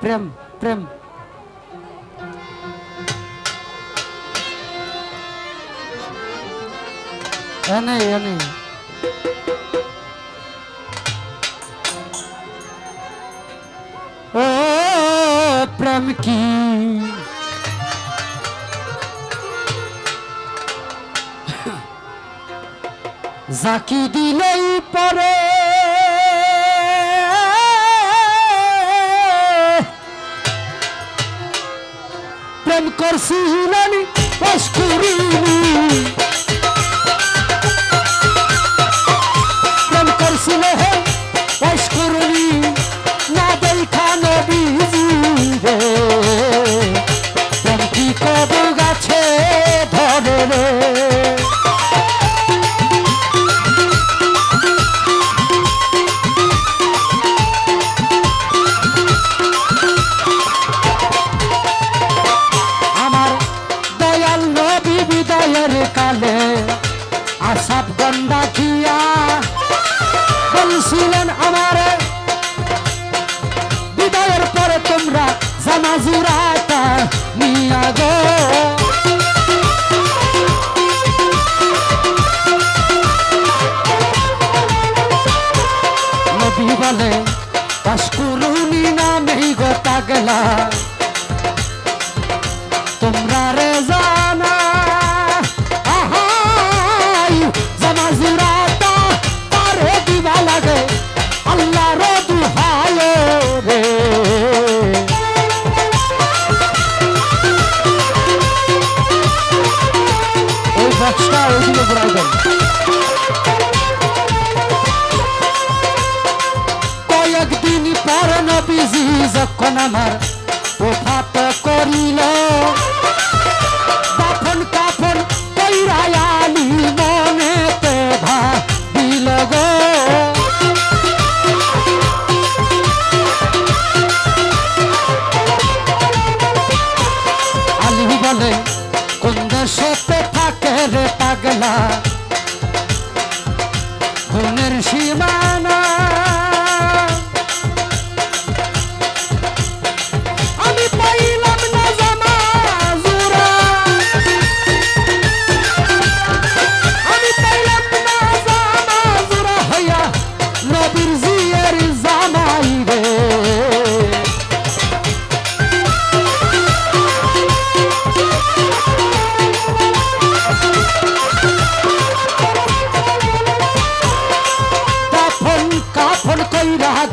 প্রেম প্রেম। এনে এনে ও প্রেম কি? জাকি দিলেই পরে প্রেম করছিলানি পাশ করিনি।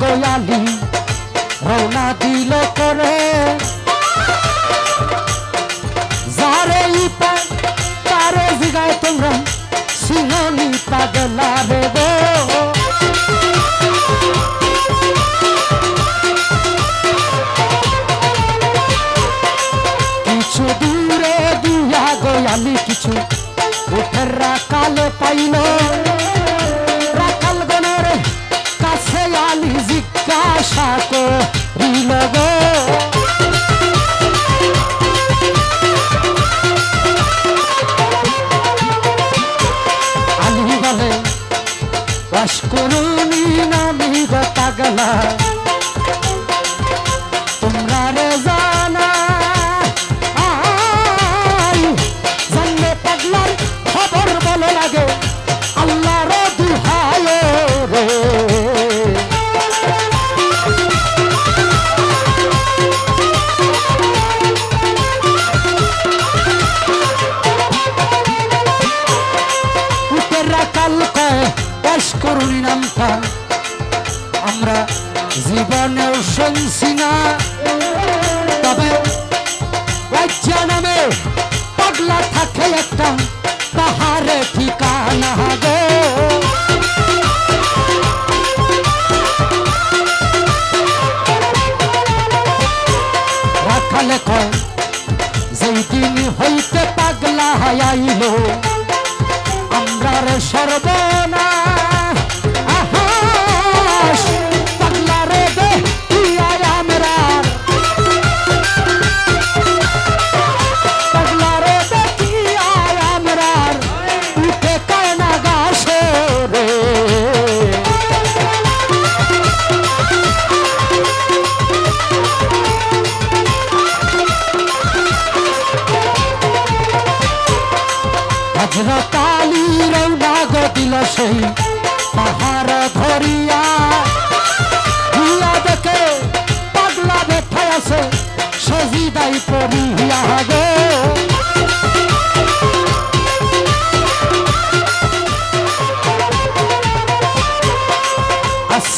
গয়ালি, রওনা দিল করে। যারে ইপা, তারে জিগায় তোমরা সিংহনি পাগলা গো কিছু দূরে দিয়া গয়ালি, কিছু উঠের রাকালে পাইল। আলি জিজ্ঞাসা করিল গো। আলি বলে বাস করুনি নামি গো জীবনেও শুনছি তবে বাচ্চা নামে পাগলা থাকে একটা পাহাড়ে ঠিকানা গো। রাখালে কয়, যেই দিন হইতে পাগলা আমরা সর্বনা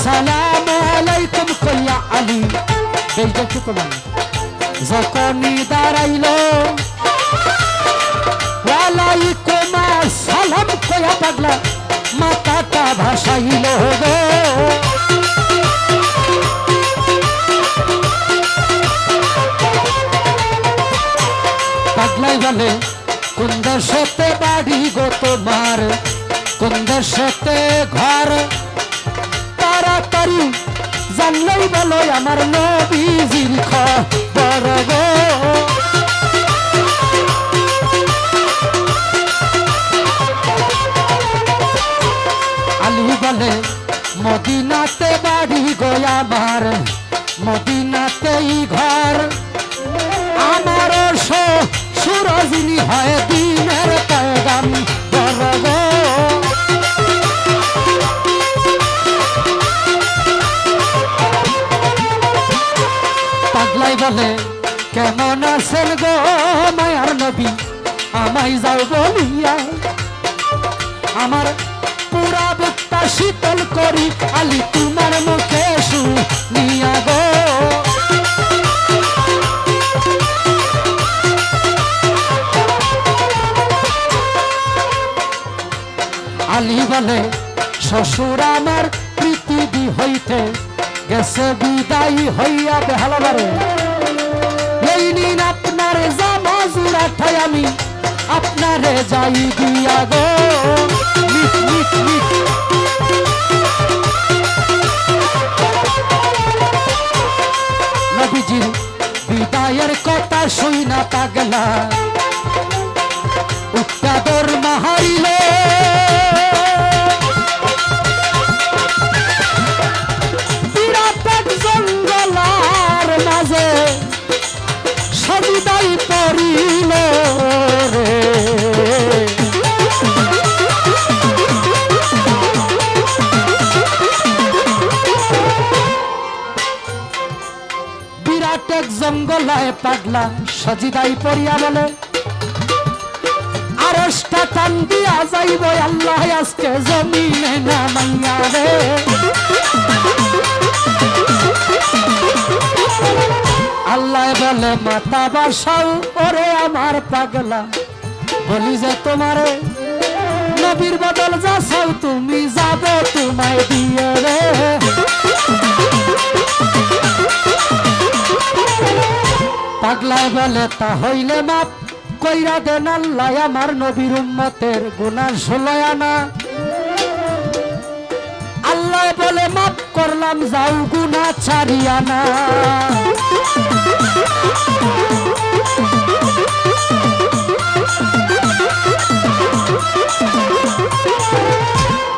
সালাম আলাইকুম কইয়া আলী। এই যে শুকলাম যখনই দাঁড়াইল, ওয়ালাইকুম সালাম কইয়া পাগলা, মাথাটা ভাসাইল গো। পাগলাই বলে, কোন দেশেতে বাড়ি গো তোমার? কোন দেশেতে ঘর বলো আমার নবীজির খবর গো। আলী বলে মদিনাতে বাড়ি গো আমার, মদিনাতেই ঘর। আমার সুরজিনী হয় দিনের আপনারে দিয়া গো। নবীজির বিদায়ের কথা শুই না পাগলা উত্তাদর মাহারিল জঙ্গলার মাঝে সবিদাই পড়িল। জঙ্গলায় পাগলা সজিদাই পড়িয়া বলে, আরশটা টান দিয়া যাইব, আল্লাহ আজকে জমিনে রে আল্লাহ বলে, মাতা বাসাও, ওরে আমার পাগলা, বলি যে তোমারে নবীর বদল যা চাও তুমি যাব তোমায় দিয়ে রে। পাগলায় বলে তা হইলে মাপ। কইরা দেন আল্লাহ আমার নবীর উম্মতের গুনাহ ষোলয় না আল্লাহ বলে, মাপ করলাম, যাও গুনা ছাড়িয়া না।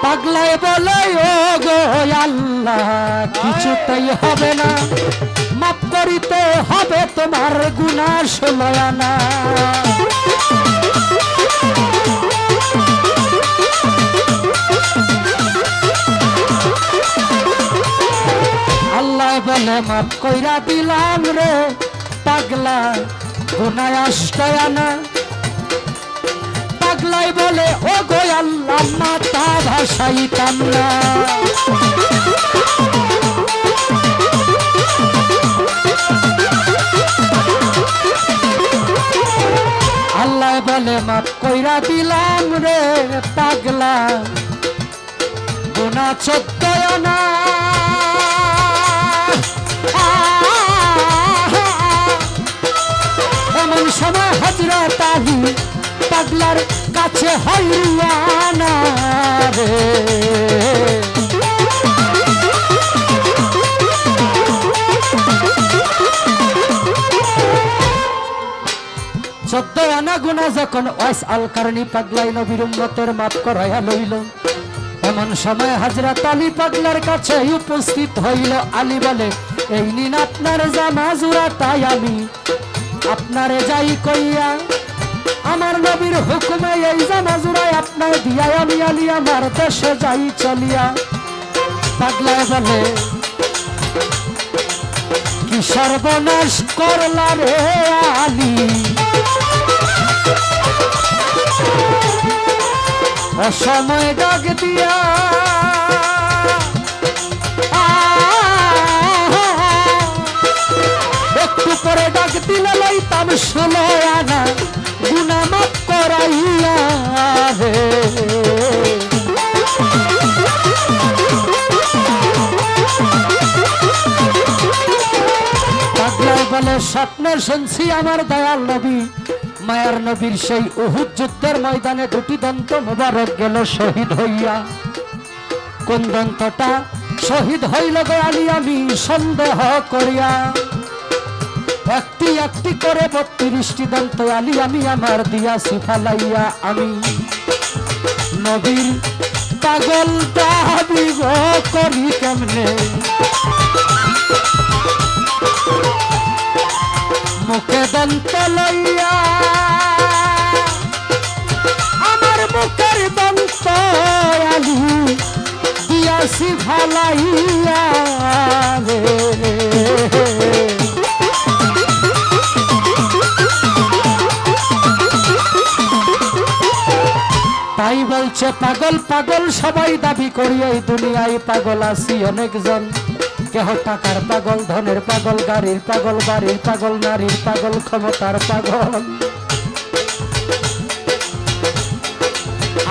পাগলায় বলে ও গো আল্লাহ কিছুতেই হবে না। করিতে হবে তোমার গুণা ষোলয়ানা আল্লাহ বলে মাপ কইরা দিলাম রে পাগলা গুনায় আষ্টয়ানা পাগলাই বলে ও গো আল্লাহ মাতা ভাসাইতাম না। কইরা দিলাম রে পাগলা গুণা চোদ্দয় না এমন সময় হাজরা তাহি পাগলার কাছে হাইয়ানা যখন ওয়াইস আল কারণী পাগলাই নবীর উম্মতের মাপ করাইয়া লইল, এমন সময় হাজরাত আলী পাগলার কাছে উপস্থিত হইল আলী বলে, এই নিন আপনার জামা জুরা তাই আমি আপনারে যাই কইয়া, আমার নবীর হুকুমে এই জামা জুড়াই আপনার দিয়াই আমি আলী আমার দেশে যাই চলিয়া। পাগলায় বলে, কি সর্বনাশ করলা রে আলী? অসময় ডাক দিয়া আহ ষোলো আনা গুনামাত করাইয়া পাগলায় বলে, স্বপ্নে শুনছি আমার দয়াল নবী। মায়ার নবীর সেই উহুদ যুদ্ধের ময়দানে দুটি দন্ত মোবারক গেল শহীদ হইয়া। কোন দন্তটা শহীদ হইল গো আলী, আমি সন্দেহ করিয়া। একটি একটি করে বত্রিশটি দন্ত আলী, আমি আমার ফালাইয়া আমি। নবীর পাগল দাবি করি কেমনে? মুখে দন্ত লইয়া পাগল সবাই দাবি করি, এই দুনিয়ায় পাগল আছি অনেকজন। কেহ টাকার পাগল, ধনের পাগল, গাড়ির পাগল, বাড়ির পাগল, নারীর পাগল, ক্ষমতার পাগল।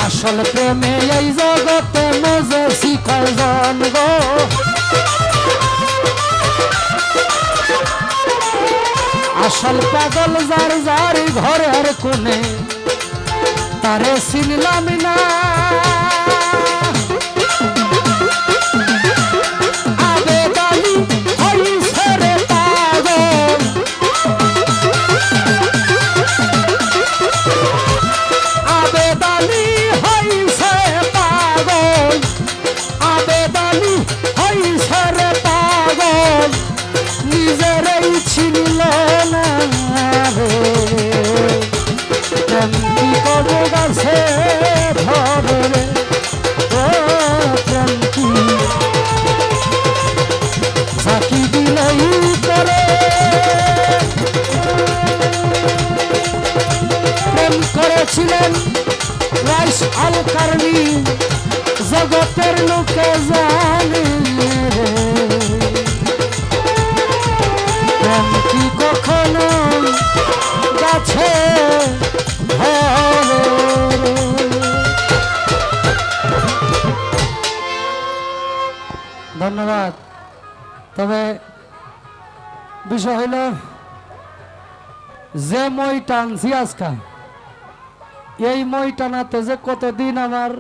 আসল প্রেমে এই জগতে মজে শিকজন গো? আসল পাগল যার যার ঘরের কোণে, তারে চিনলাম না। বিষয় হইল যে মই টানছি আজকা এই মই টানাতে যে কতদিন আমার